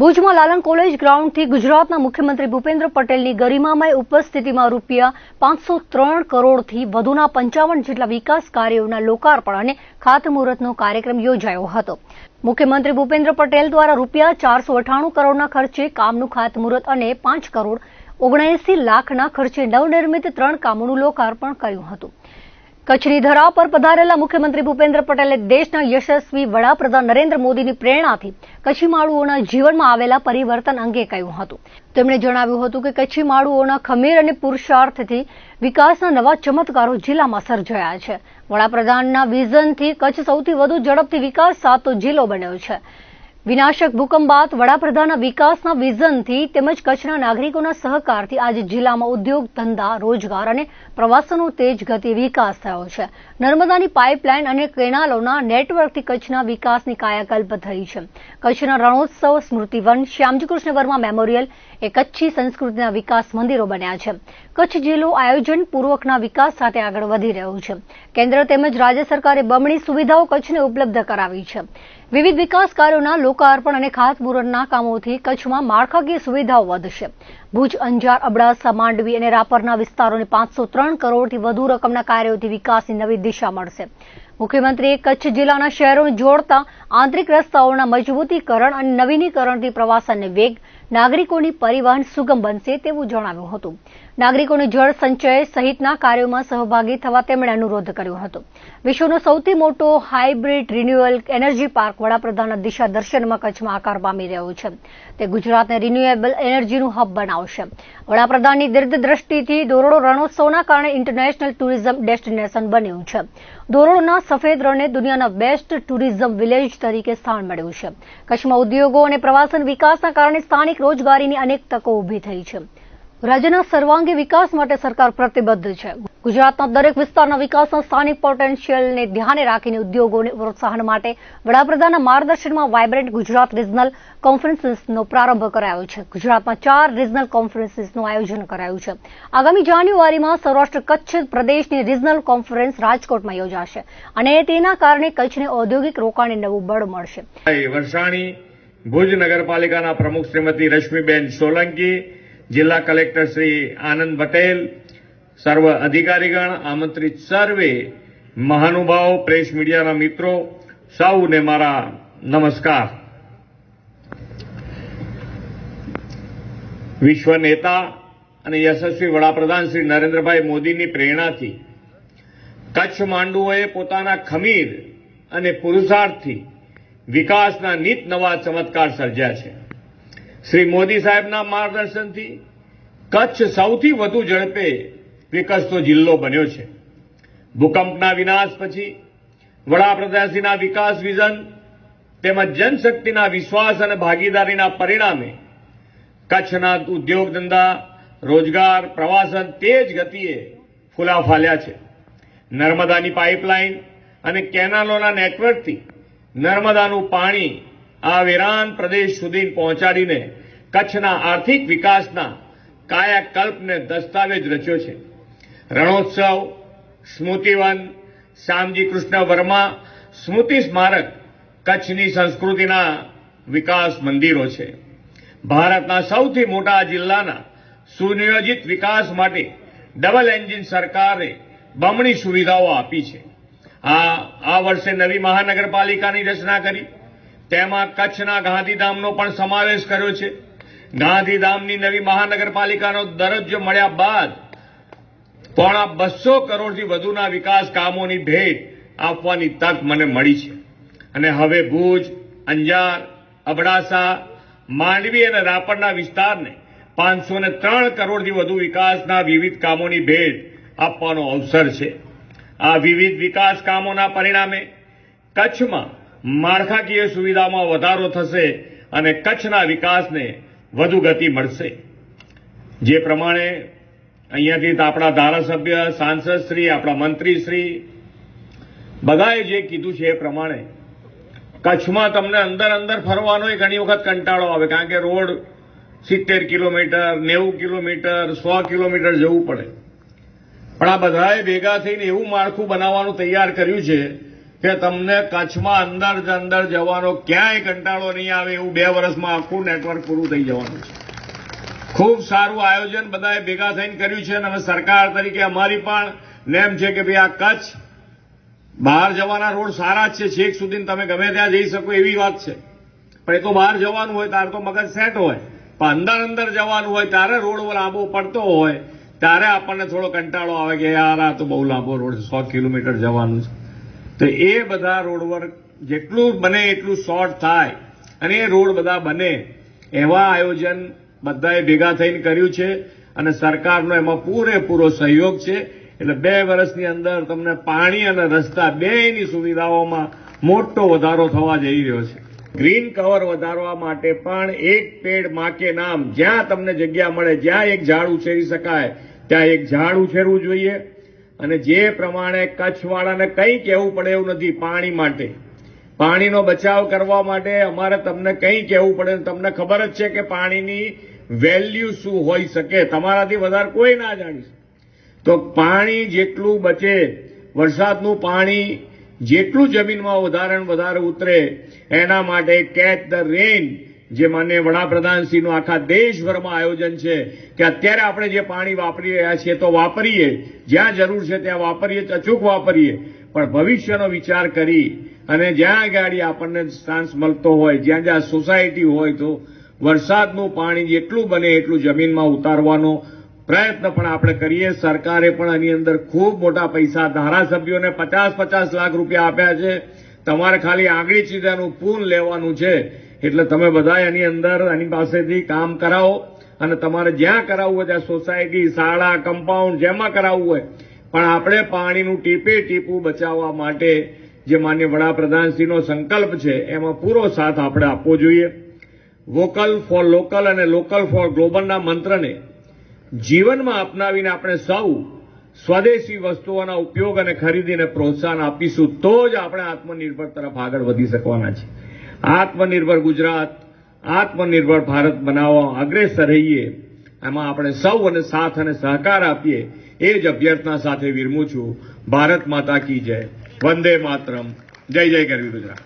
ભુજમાં લાલન કોલેજ ગ્રાઉન્ડથી ગુજરાતના મુખ્યમંત્રી ભૂપેન્દ્ર પટેલની ગરિમામય ઉપસ્થિતિમાં રૂપિયા પાંચસો ત્રણ કરોડથી વધુના પંચાવન જેટલા વિકાસ કાર્યોના લોકાર્પણ અને ખાતમુહૂર્તનો કાર્યક્રમ યોજાયો હતો. મુખ્યમંત્રી ભૂપેન્દ્ર પટેલ દ્વારા રૂપિયા ચારસો અઠાણું કરોડના ખર્ચે કામનું ખાતમુહૂર્ત અને પાંચ કરોડ ઓગણએસી લાખના ખર્ચે નવનિર્મિત ત્રણ કામોનું લોકાર્પણ કર્યું હતું. કચ્છની ધરા પર પધારેલા મુખ્યમંત્રી ભૂપેન્દ્ર પટેલે દેશના યશસ્વી વડાપ્રધાન નરેન્દ્ર મોદીની પ્રેરણાથી કચ્છી માળુઓના જીવનમાં આવેલા પરિવર્તન અંગે કહ્યું હતું. તેમણે જણાવ્યું હતું કે કચ્છી માળુઓના ખમીર અને પુરુષાર્થથી વિકાસના નવા ચમત્કારો જિલ્લામાં સર્જાયા છે. વડાપ્રધાનના વિઝનથી કચ્છ સૌથી વધુ ઝડપથી વિકાસ સાતો જિલ્લો બન્યો છે. વિનાશક ભૂકંપ બાદ વડાપ્રધાનના વિકાસના વિઝનથી તેમજ કચ્છના નાગરિકોના સહકારથી આજે જિલ્લામાં ઉદ્યોગ, ધંધા, રોજગાર અને પ્રવાસનનો તેજ ગતિ વિકાસ થયો છે. નર્મદાની પાઇપલાઇન અને કેનાલોના નેટવર્કથી કચ્છના વિકાસની કાયાકલ્પ થઈ છે. કચ્છના રણોત્સવ સ્મૃતિવન શ્યામજી કૃષ્ણ વર્મા મેમોરિયલ એ કચ્છી સંસ્કૃતિના વિકાસ મંદિરો બન્યા છે. કચ્છ જિલ્લો આયોજન પૂર્વકના વિકાસ સાથે આગળ વધી રહ્યું છે. કેન્દ્ર તેમજ રાજ્ય સરકારે બમણી સુવિધાઓ કચ્છને ઉપલબ્ધ કરાવી છે. વિવિધ વિકાસ કાર્યોના લોકાર્પણ અને ખાતમુહૂર્તના કામોથી કચ્છમાં માળખાકીય સુવિધાઓ વધશે. ભુજ, અંજાર, અબડાસા, માંડવી અને રાપરના વિસ્તારોને પાંચસો ત્રણ કરોડથી વધુ રકમના કાર્યોથી વિકાસની નવી દિશા મળશે. મુખ્યમંત્રીએ કચ્છ જિલ્લાના શહેરોને જોડતા આંતરિક રસ્તાઓના મજબૂતીકરણ અને નવીનીકરણથી પ્રવાસનને વેગ, નાગરિકોની પરિવહન સુગમ બનશે તેવું જણાવ્યું હતું. નાગરિકોને જળ સંચય સહિતના કાર્યોમાં સહભાગી થવા તેમણે અનુરોધ કર્યો હતો. વિશ્વનો સૌથી મોટો હાઇબ્રિડ રિન્યુઅલ એનર્જી પાર્ક વડાપ્રધાનના દિશા દર્શનમાં કચ્છમાં આકાર પામી રહ્યો છે. તે ગુજરાતને રિન્યુએબલ એનર્જીનું હબ બનાવશે. વડાપ્રધાનની દીર્ઘદ્રષ્ટિથી ધોરડો રણોત્સવના કારણે ઇન્ટરનેશનલ ટુરિઝમ ડેસ્ટિનેશન બન્યું છે. ધોરડોના સફેદ રણને દુનિયાના બેસ્ટ ટુરિઝમ વિલેજ તરીકે સ્થાન મળ્યું છે. કચ્છમાં ઉદ્યોગો અને પ્રવાસન વિકાસના કારણે સ્થાનિક રોજગારીની અનેક તકો ઊભી થઈ છે. રાજ્યના સર્વાંગી વિકાસ માટે સરકાર પ્રતિબદ્ધ છે. ગુજરાતના દરેક વિસ્તારના વિકાસના સ્થાનિક પોટેન્શિયલને ધ્યાને રાખીને ઉદ્યોગોને પ્રોત્સાહન માટે વડાપ્રધાનના માર્ગદર્શનમાં વાયબ્રન્ટ ગુજરાત રિજનલ કોન્ફરન્સીસનો પ્રારંભ કરાયો છે. ગુજરાતમાં ચાર રિજનલ કોન્ફરન્સીસનું આયોજન કરાયું છે. આગામી જાન્યુઆરીમાં સૌરાષ્ટ્ર કચ્છ પ્રદેશની રિજનલ કોન્ફરન્સ રાજકોટમાં યોજાશે અને તેના કારણે કચ્છને ઔદ્યોગિક રોકાણને નવું બળ મળશે. વરસાણી ભુજ નગરપાલિકાના પ્રમુખ શ્રીમતી રશ્મિબેન સોલંકી જિલ્લા કલેક્ટર શ્રી આનંદ પટેલ, સર્વ અધિકારીગણ, આમંત્રિત સર્વે, મહાનુભાવો, પ્રેસ મીડિયાના મિત્રો, સૌને મારા નમસ્કાર. વિશ્વ નેતા અને યશસ્વી વડાપ્રધાન શ્રી નરેન્દ્રભાઈ મોદીની પ્રેરણાથી કચ્છ માંડુઓએ પોતાના ખમીર અને પુરુષાર્થથી વિકાસના નીત નવા ચમત્કાર સર્જ્યા છે. શ્રી મોદી સાહેબના માર્ગદર્શનથી કચ્છ સૌથી વધુ ઝડપે વિકસતો જિલ્લો બન્યો છે. ભૂકંપના વિનાશ પછી વડાપ્રધાનશ્રીના વિકાસ વિઝન તેમજ જનશક્તિના વિશ્વાસ અને ભાગીદારીના પરિણામે કચ્છના ઉદ્યોગ ધંધા, રોજગાર, પ્રવાસન તેજ ગતિએ ફૂલા ફાલ્યા છે. નર્મદાની પાઇપલાઇન અને કેનાલોના નેટવર્કથી નર્મદાનું પાણી આ વેરાન પ્રદેશ સુધી પહોંચાડીને કચ્છના આર્થિક વિકાસના કાયાકલ્પને દસ્તાવેજ રચ્યો છે. રણોત્સવ, સ્મૃતિવન, શ્યામજી કૃષ્ણ વર્મા, સ્મૃતિ સ્મારક કચ્છની સંસ્કૃતિના વિકાસ મંદિરો છે. ભારતના સૌથી મોટા જિલ્લાના સુનિયોજિત વિકાસ માટે ડબલ એન્જિન સરકારે બમણી સુવિધાઓ આપી છે. આ આ વર્ષે નવી મહાનગરપાલિકાની રચના કરી. તેમાં કચ્છના ગાંધીધામનો પણ સમાવેશ કર્યો છે. ગાંધીધામની નવી મહાનગરપાલિકાનો દરજ્જો મળ્યા બાદ પોણા બસો કરોડથી વધુના વિકાસ કામોની ભેટ આપવાની તક મને મળી છે. અને હવે ભુજ, અંજાર, અબડાસા, માંડવી અને રાપરના વિસ્તારને પાંચસો ત્રણ કરોડથી વધુ વિકાસના વિવિધ કામોની ભેટ આપવાનો અવસર છે. આ વિવિધ વિકાસ કામોના પરિણામે કચ્છમાં માળખાકીય સુવિધામાં વધારો થશે અને કચ્છના વિકાસને વધુ ગતિ મળશે. જે પ્રમાણે અહીંયાથી આપણા ધારાસભ્ય સાંસદશ્રી આપણા મંત્રીશ્રી બધાએ જે કીધું છે એ પ્રમાણે કચ્છમાં તમને અંદર અંદર ફરવાનો ઘણી વખત કંટાળો આવે, કારણ કે રોડ સિત્તેર કિલોમીટર, નેવું કિલોમીટર, સો કિલોમીટર જવું પડે. પણ આ બધાએ ભેગા થઈને એવું માળખું બનાવવાનું તૈયાર કર્યું છે કે તમને કચ્છમાં અંદર જ અંદર જવાનો ક્યાંય કંટાળો નહીં આવે એવું બે વર્ષમાં આખું નેટવર્ક પૂરું થઈ જવાનું છે. ખૂબ સારું આયોજન બધાએ ભેગા થઈને કર્યું છે અને સરકાર તરીકે અમારી પણ નેમ છે કે ભાઈ આ કચ્છ બહાર જવાના રોડ સારા જ છે, છેક સુધી તમે ગમે ત્યાં જઈ શકો એવી વાત છે. પણ એ તો બહાર જવાનું હોય ત્યારે તો મગજ સેટ હોય. પણ અંદર અંદર જવાનું હોય ત્યારે રોડ લાંબો પડતો હોય ત્યારે આપણને થોડો કંટાળો આવે કે યાર આ તો બહુ લાંબો રોડ છે, સો કિલોમીટર જવાનું છે. તો એ બધા રોડ વર્ક જેટલું બને એટલું શોર્ટ થાય. અને એ રોડ બધા બને. એવા આયોજન બધાએ ભેગા થઈને કર્યું છે અને સરકારનો એમાં પૂરેપૂરો સહયોગ છે. એટલે બે વર્ષની અંદર તમને પાણી અને રસ્તા બેની સુવિધાઓમાં મોટો વધારો થવા જઈ રહ્યો છે. ગ્રીન કવર વધારવા માટે પણ એક પેડ માકે નામ જ્યાં તમને જગ્યા મળે, જ્યાં એક ઝાડ ઉછેરી શકાય, ત્યાં એક ઝાડ ઉછેરવું જોઈએ. અને જે પ્રમાણે કચ્છવાળાને કંઈ કહેવું પડે એવું નથી, પાણી માટે. પાણીનો બચાવ કરવા માટે અમારે તમને કંઈ કહેવું પડે તમને ખબર જ છે કે પાણીની વેલ્યુ શું હોઈ શકે. તમારાથી વધારે કોઈ ના જાણી તો પાણી જેટલું બચે, વરસાદનું પાણી જેટલું જમીનમાં વધારે વધારે ઉતરે, એના માટે કેચ ધ રેન જે માન્ય વડાપ્રધાનશ્રીનું આખા દેશભરમાં આયોજન છે, કે અત્યારે આપણે જે પાણી વાપરી રહ્યા છીએ તો વાપરીએ, જ્યાં જરૂર છે ત્યાં વાપરીએ, અચૂક વાપરીએ. પણ ભવિષ્યનો વિચાર કરી અને જ્યાં ગાડી આપણને ચાન્સ મળતો હોય, જ્યાં જ્યાં સોસાયટી હોય, તો વરસાદનું પાણી જેટલું બને એટલું જમીનમાં ઉતારવાનો પ્રયત્ન પણ આપણે કરીએ. સરકારે પણ આની અંદર ખૂબ મોટા પૈસા ધારાસભ્યોને પચાસ પચાસ લાખ રૂપિયા આપ્યા છે. તમારે ખાલી આંગળી ચીજાનું પૂન લેવાનું છે. એટલે તમે બધા એની અંદર એની પાસેથી કામ કરાવો અને તમારે જ્યાં કરાવવું હોય ત્યાં સોસાયટી, શાળા કમ્પાઉન્ડ જેમાં કરાવવું હોય. પણ આપણે પાણીનું ટીપે ટીપું બચાવવા માટે જે માન્ય વડાપ્રધાનશ્રીનો સંકલ્પ છે, એમાં પૂરો સાથ આપણે આપવો જોઈએ. વોકલ ફોર લોકલ અને લોકલ ફોર ગ્લોબલના મંત્રને જીવનમાં અપનાવીને આપણે સૌ સ્વદેશી વસ્તુઓના ઉપયોગ અને ખરીદીને પ્રોત્સાહન આપીશું, તો જ આપણે આત્મનિર્ભર તરફ આગળ વધી શકવાના છે આત્મનિર્ભર ગુજરાત, આત્મનિર્ભર ભારત બનાવવા અગ્રેસર રહીએ. એમાં આપણે સૌ અને સાથ અને સહકાર આપીએ. એ જ અભ્યર્થના સાથે વિરમું છું. ભારત માતા કી જય. વંદે માતરમ. જય જય ગરવી ગુજરાત.